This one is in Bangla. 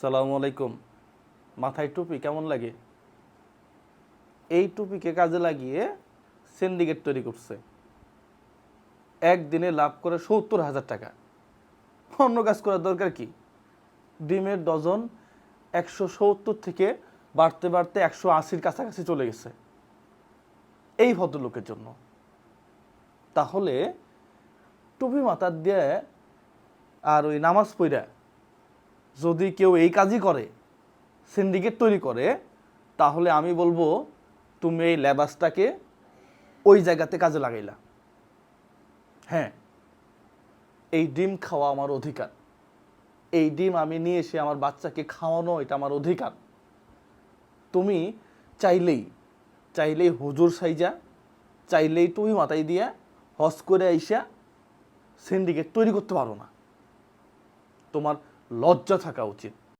সালামু আলাইকুম। মাথায় টুপি, কেমন লাগে? এই টুপিকে কাজে লাগিয়ে সিন্ডিকেট তৈরি করছে। একদিনে লাভ করে সত্তর হাজার টাকা। অন্য কাজ করার দরকার কি? ডিমের ডজন একশো সত্তর থেকে বাড়তে বাড়তে একশো আশির কাছাকাছি চলে গেছে। এই ভদ্রলোকের জন্য। তাহলে টুপি মাথার দিয়ে আর ওই নামাজ পইরা যদি কেউ এই কাজই করে সিন্ডিকেট তৈরি করে, তাহলে আমি বলব, তুমি এই লেবাসটাকে ওই জায়গাতে কাজে লাগাইলা। হ্যাঁ এই ডিম খাওয়া আমার অধিকার। এই ডিম আমি নিয়ে এসে আমার বাচ্চাকে খাওয়ানো, এটা আমার অধিকার। তুমি চাইলেই চাইলেই হুজুর সাইজা, চাইলেই তুমি মাথায় দিয়া হজ করে আইসা সিন্ডিকেট তৈরি করতে পারো না। তোমার লজ্জা থাকা উচিত।